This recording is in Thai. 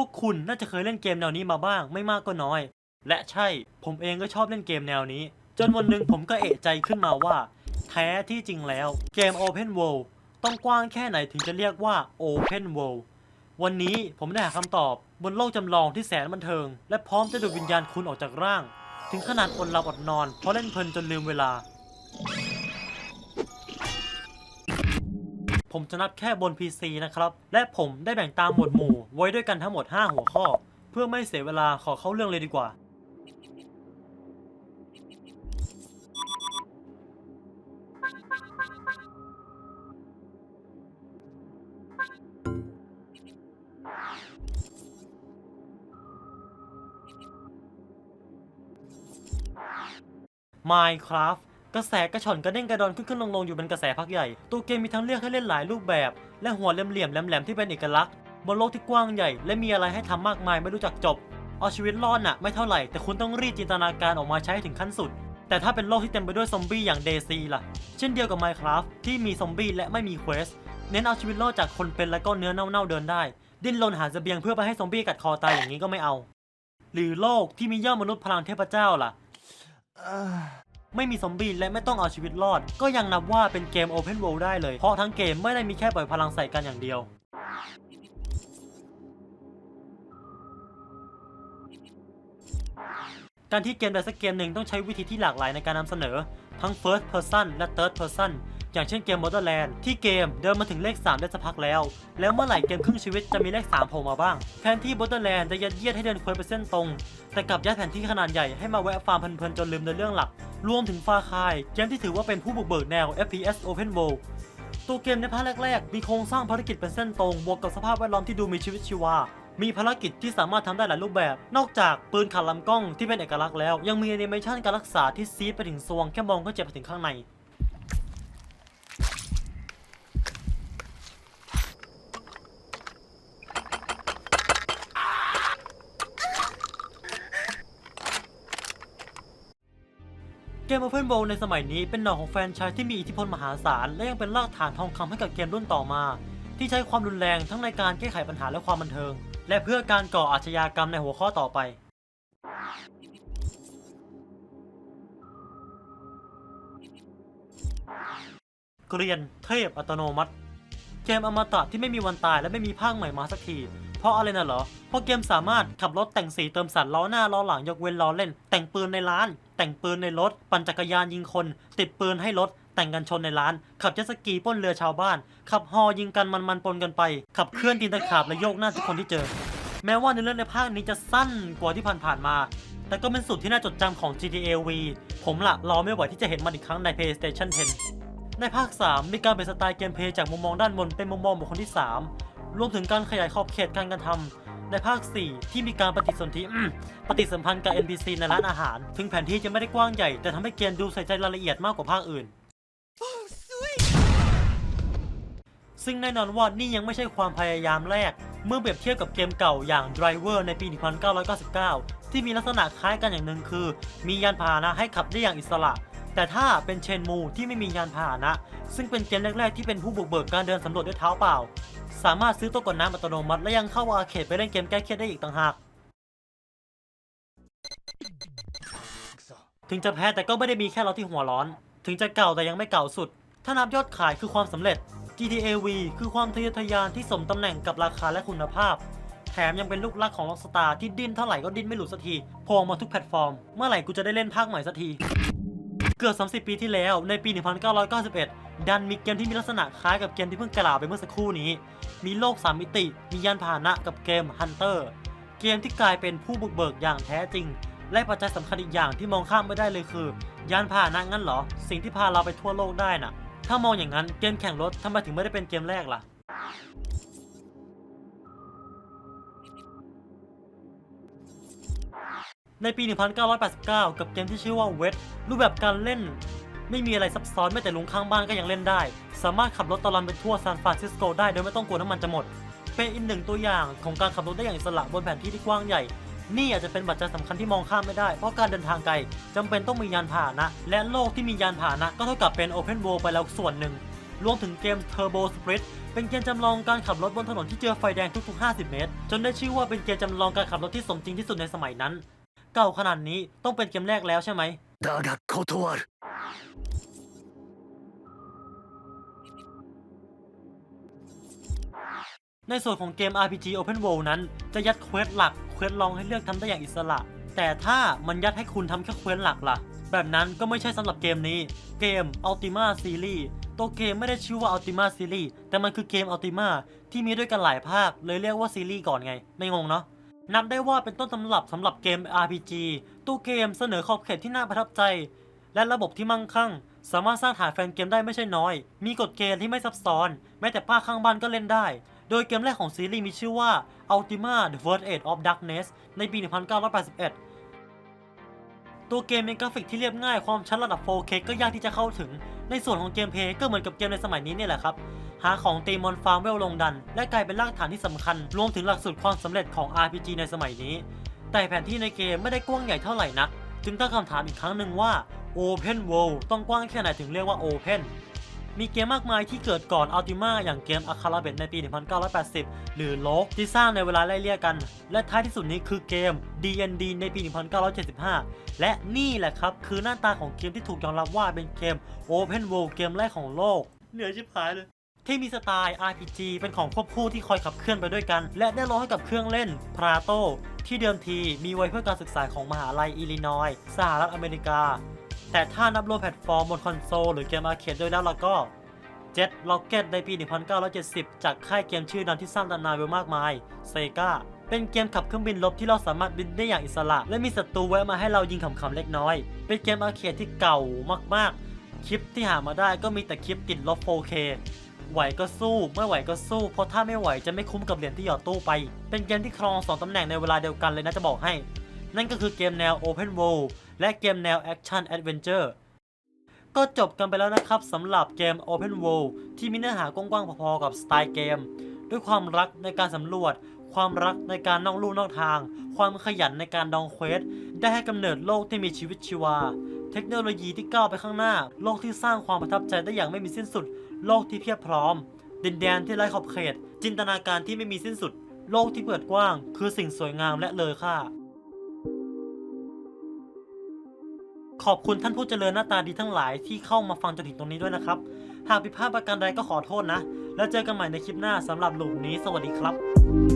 วกคุณน่าจะเคยเล่นเกมแนวนี้มาบ้างไม่มากก็น้อย และใช่ผมเองก็ชอบเล่นเกมแนวนี้ จนวันหนึ่งผมก็เอะใจขึ้นมาว่า แท้ที่จริงแล้วเกม Open World ต้องกว้างแค่ไหนถึงจะเรียกว่า Open World วันนี้ผมได้หาคำตอบบนโลกจำลองที่แสนบันเทิง และพร้อมจะดูดวิญญาณคุณออกจากร่าง ถึงขนาดอดหลับอดนอนเพราะเล่นเพลินจนลืมเวลา ผมจะนับแค่บน PC นะครับ และผมได้แบ่งตามหมวดหมู่ ไว้ด้วยกันทั้งหมด 5 หัวข้อ เพื่อไม่เสียเวลาขอเข้าเรื่องเลยดีกว่า Minecraft กระแสกระชอนกระเด้งกระดอนขึ้นขึ้นลงลงอยู่เป็นกระแสพักใหญ่ ตัวเกมมีทั้งเลือกให้เล่นหลายรูปแบบ และหัวเหลี่ยมๆแหลมๆที่เป็นเอกลักษณ์บนโลกที่กว้างใหญ่ และมีอะไรให้ทำมากมายไม่รู้จักจบ เอาชีวิตรอดน่ะไม่เท่าไหร่ แต่คุณต้องรีดจินตนาการออกมาใช้ถึงขั้นสุด แต่ถ้าเป็นโลกที่เต็มไปด้วยซอมบี้อย่างเดซีล่ะ เช่นเดียวกับ Minecraft ที่มีซอมบี้และไม่มีเควส เน้นเอาชีวิตรอดจากคนเป็นและก็เนื้อเน่าๆเดินได้ ดิ้นรนหาเสบียงเพื่อไปให้ซอมบี้กัดคอตายอย่างนี้ก็ไม่เอา หรือโลกที่มียอดมนุษย์พลังเทพเจ้าล่ะ ไม่มีซอมบี้และไม่ต้องเอาชีวิตรอด ก็ยังนับว่าเป็นเกม Open World ได้เลย เพราะทั้งเกมไม่ได้มีแค่ปล่อยพลังใส่กันอย่างเดียวการที่เกมใดสักเกมหนึ่งต้องใช้วิธีที่หลากหลายในการนำเสนอ ทั้ง First Person และ Third Person อย่างเช่นเกม Borderland ที่เกมเดินมาถึงเลข 3 ได้สักพักแล้ว แล้วเมื่อไหร่เกมครึ่งชีวิตจะมีเลข 3โผล่มาบ้าง แทนที่ Borderland จะยัดเยียดให้เดินเควสไปเส้นตรง แต่กลับยัดแผนที่ขนาดใหญ่ให้มาแวะฟาร์มเพลินๆจนลืมในเรื่องหลัก รวมถึงฟาคายเกมที่ถือว่าเป็นผู้บุกเบิกแนว FPS Open World ตัวเกมในภาคแรกๆ มีโครงสร้างภารกิจเป็นเส้นตรง บวกกับสภาพแวดล้อมที่ดูมีชีวิตชีวา มีภารกิจที่สามารถทำได้หลายรูปแบบ นอกจากปืนขัดลำกล้องที่เป็นเอกลักษณ์แล้ว ยังมีแอนิเมชันการรักษาที่ซีดไปถึงซวงแค่มองก็เจ็บไปถึงข้างใน ม Open World ในสมัยนี้เป็นหน่อของแฟนชส์ที่มีอิทธิพลมหาศาล และยังเป็นรากฐานทองคำให้กับเกมรุ่นต่อมา ที่ใช้ความรุนแรงทั้งในการแก้ไขปัญหาและความบันเทิง และเพื่อการก่ออาชญากรรมในหัวข้อต่อไปเกรียนเทพอัตโนมัติ เกมอมตะที่ไม่มีวันตายและไม่มีภาคใหม่มาสักที เพราะอะไรน่ะเหรอ เพราะเกมสามารถขับรถแต่งสีเติมสันล้อหน้าล้อหลังยกเว้นล้อเล่น แต่งปืนในร้าน แต่งปืนในรถ ปั่นจักรยานยิงคน ติดปืนให้รถ แต่งกันชนในร้าน ขับเจ็ตสกีป้นเรือชาวบ้าน ขับฮอยิงกันมันมันๆปนกันไป ขับเคลื่อนตีนตะขาบและโยกหน้าทุกคนที่เจอ แม้ว่าในเรื่องในภาคนี้จะสั้นกว่าที่ผ่านๆมา แต่ก็เป็นสุดที่น่าจดจำของ GTA V ผมละรอไม่ไหวที่จะเห็นมันอีกครั้งใน PlayStation 10 ในภาค 3 มีการเปลี่ยนสไตล์เกมเพลย์จากมุมมองด้านบนเป็นมุมมองบุคคลที่ 3 รวมถึงการขยายขอบเขตการกระทำ ในภาค 4 ที่มีการปฏิสนธิปฏิสัมพันธ์กับ NPC ในร้านอาหาร ถึงแผนที่จะไม่ได้กว้างใหญ่ แต่ทำให้เกมดูใส่ใจรายละเอียดมากกว่าภาคอื่น ซึ่งแน่นอนว่านี่ยังไม่ใช่ความพยายามแรก เมื่อเปรียบเทียบกับเกมเก่าอย่าง Driver ในปี 1999 ที่มีลักษณะคล้ายกันอย่างหนึ่งคือ มียานพาหนะให้ขับได้อย่างอิสระ แต่ถ้าเป็นเชนมูที่ไม่มียานพาหนะ ซึ่งเป็นเกมแรกๆที่เป็นผู้บุกเบิกการเดินสำรวจด้วยเท้าเปล่า สามารถซื้อตัวกดน้ำอัตโนมัติและยังเข้าอาเคดไปเล่นเกมแก้เครียดได้อีกต่างหาก ถึงจะแพ้แต่ก็ไม่ได้มีแค่เราที่หัวร้อน ถึงจะเก่าแต่ยังไม่เก่าสุด ถ้านับยอดขายคือความสำเร็จ GTA V คือความทะเยอทะยานที่สมตำแหน่งกับราคาและคุณภาพแถมยังเป็นลูกรักของ Rockstar ที่ดิ้นเท่าไหร่ก็ดิ้นไม่หลุดสักทีโผล่มาทุกแพลตฟอร์ม เมื่อไหร่กูจะได้เล่นภาคใหม่สักที เกือบ 30 ปีที่แล้วในปี 1991 ดันมีเกมที่มีลักษณะคล้ายกับเกมที่เพิ่งกล่าวไปเมื่อสักครู่นี้ มีโลก 3 มิติ มียานพาหนะกับเกม Hunter เกมที่กลายเป็นผู้บุกเบิกอย่างแท้จริง และปัจจัยสำคัญอีกอย่างที่มองข้ามไม่ได้เลยคือ ยานพาหนะงั้นเหรอ สิ่งที่พาเราไปทั่วโลกได้น่ะ ถ้ามองอย่างนั้นเกมแข่งรถทำไมถึงไม่ได้เป็นเกมแรกล่ะ ในปี 1989 กับเกมที่ชื่อว่า Wet รูปแบบการเล่น ไม่มีอะไรซับซ้อนแม้แต่ลุงข้างบ้านก็ยังเล่นได้ สามารถขับรถตะลอนไปทั่วซานฟรานซิสโกได้โดยไม่ต้องกลัวน้ำมันจะหมด เป็นอีกหนึ่งตัวอย่างของการขับรถได้อย่างอิสระบนแผนที่ที่กว้างใหญ่ นี่อาจจะเป็นปัจจัยสำคัญที่มองข้ามไม่ได้ เพราะการเดินทางไกลจำเป็นต้องมียานพาหนะ และโลกที่มียานพาหนะก็เท่ากับเป็น Open World ไปแล้วส่วนหนึ่งรวมถึงเกม Turbo Sprint เป็นเกมจำลองการขับรถบนถนนที่เจอไฟแดงทุกๆ 50 เมตร จนได้ชื่อว่าเป็นเกมจำลองการขับรถที่สมจริงที่สุดในสมัยนั้น เก่าขนาดนี้ต้องเป็นเกมแรกแล้วใช่ไหม だが断る ในส่วนของเกม RPG Open World นั้น จะยัดเควสหลัก เควสรองให้เลือกทำได้อย่างอิสระ แต่ถ้ามันยัดให้คุณทำแค่เควสหลักล่ะ แบบนั้นก็ไม่ใช่สำหรับเกมนี้ เกม Ultima Series ตัวเกมไม่ได้ชื่อว่า Ultima Series แต่มันคือเกม Ultima ที่มีด้วยกันหลายภาค เลยเรียกว่าซีรีส์ก่อนไง ไม่งงเนาะ นับได้ว่าเป็นต้นตำรับสำหรับเกม RPG ตัวเกมเสนอขอบเขตที่น่าประทับใจ และระบบที่มั่งคั่ง สามารถสร้างฐานแฟนเกมได้ไม่ใช่น้อย มีกฎเกณฑ์ที่ไม่ซับซ้อน แม้แต่ป้าข้างบ้านก็เล่นได้ โดยเกมแรกของซีรีส์มีชื่อว่า Ultima The First Age of Darkness ในปี 1981 ตัวเกมมีกราฟิกที่เรียบง่ายความชัดระดับ 4K ก็ยากที่จะเข้าถึง ในส่วนของเกมเพลย์ก็เหมือนกับเกมในสมัยนี้เนี่ยแหละครับ หาของตีมอนฟาร์มเวลลงดัน และกลายเป็นรากฐานที่สำคัญ รวมถึงหลักสูตรความสำเร็จของ RPG ในสมัยนี้ แต่แผนที่ในเกมไม่ได้กว้างใหญ่เท่าไหร่นัก จึงตั้งคำถามอีกครั้งหนึ่งว่า Open World ต้องกว้างแค่ไหนถึงเรียกว่า Open มีเกมมากมายที่เกิดก่อน Ultima อย่างเกม a c a r a b e t ในปี 1980 หรือ l o g ที่สร้างในเวลาไล่เลี่ยกัน และท้ายที่สุดนี้คือเกม D&D ในปี 1975 และนี่แหละครับ คือหน้าตาของเกมที่ถูกยอมรับว่าเป็นเกม Open World เกมแรกของโลก เหนือชิบหายเลย ที่มีสไตล์ RPG เป็นของควบคู่ที่คอยขับเคลื่อนไปด้วยกัน และได้รองให้กับเครื่องเล่น p r a t o ที่เดิมทีมีไว้เพื่อการศึกษาของมหาลัยอิลลินอยส์สหรัฐอเมริกา แต่ถ้านับรวมแพลตฟอร์มบนคอนโซลหรือเกมอาร์เคดด้วยแล้วล่ะก็ Jet Rocket ในปี 1970 จากค่ายเกมชื่อดังที่สร้างตำนานไว้มากมาย Sega เป็นเกมขับเครื่องบินรบที่เราสามารถบินได้อย่างอิสระ และมีศัตรูแวะมาให้เรายิงขำๆเล็กน้อย เป็นเกมอาร์เคดที่เก่ามากๆ คลิปที่หามาได้ก็มีแต่คลิปติดลบ 4K ไหวก็สู้ ไม่ไหวก็สู้ เพราะถ้าไม่ไหวจะไม่คุ้มกับเหรียญที่หยอดตู้ไป เป็นเกมที่ครองสองตำแหน่งในเวลาเดียวกันเลยนะจะบอกให้ นั่นก็คือเกมแนว Open World และเกมแนว Action Adventure ก็จบกันไปแล้วนะครับสำหรับเกม Open World ที่มีเนื้อหากว้างๆพอๆกับสไตล์เกม ด้วยความรักในการสำรวจ ความรักในการนอกลู่นอกทาง ความขยันในการดองเควสได้ให้กำเนิดโลกที่มีชีวิตชีวา เทคโนโลยีที่ก้าวไปข้างหน้า โลกที่สร้างความประทับใจได้อย่างไม่มีสิ้นสุด โลกที่เพียบพร้อม ดินแดนที่ไร้ขอบเขต จินตนาการที่ไม่มีสิ้นสุด โลกที่เปิดกว้าง คือสิ่งสวยงามและเลอค่า ขอบคุณท่านผู้เจริญหน้าตาดีทั้งหลายที่เข้ามาฟังจนถึงตรงนี้ด้วยนะครับ หากผิดพลาดประการใดก็ขอโทษนะ แล้วเจอกันใหม่ในคลิปหน้าสำหรับหลุมนี้ สวัสดีครับ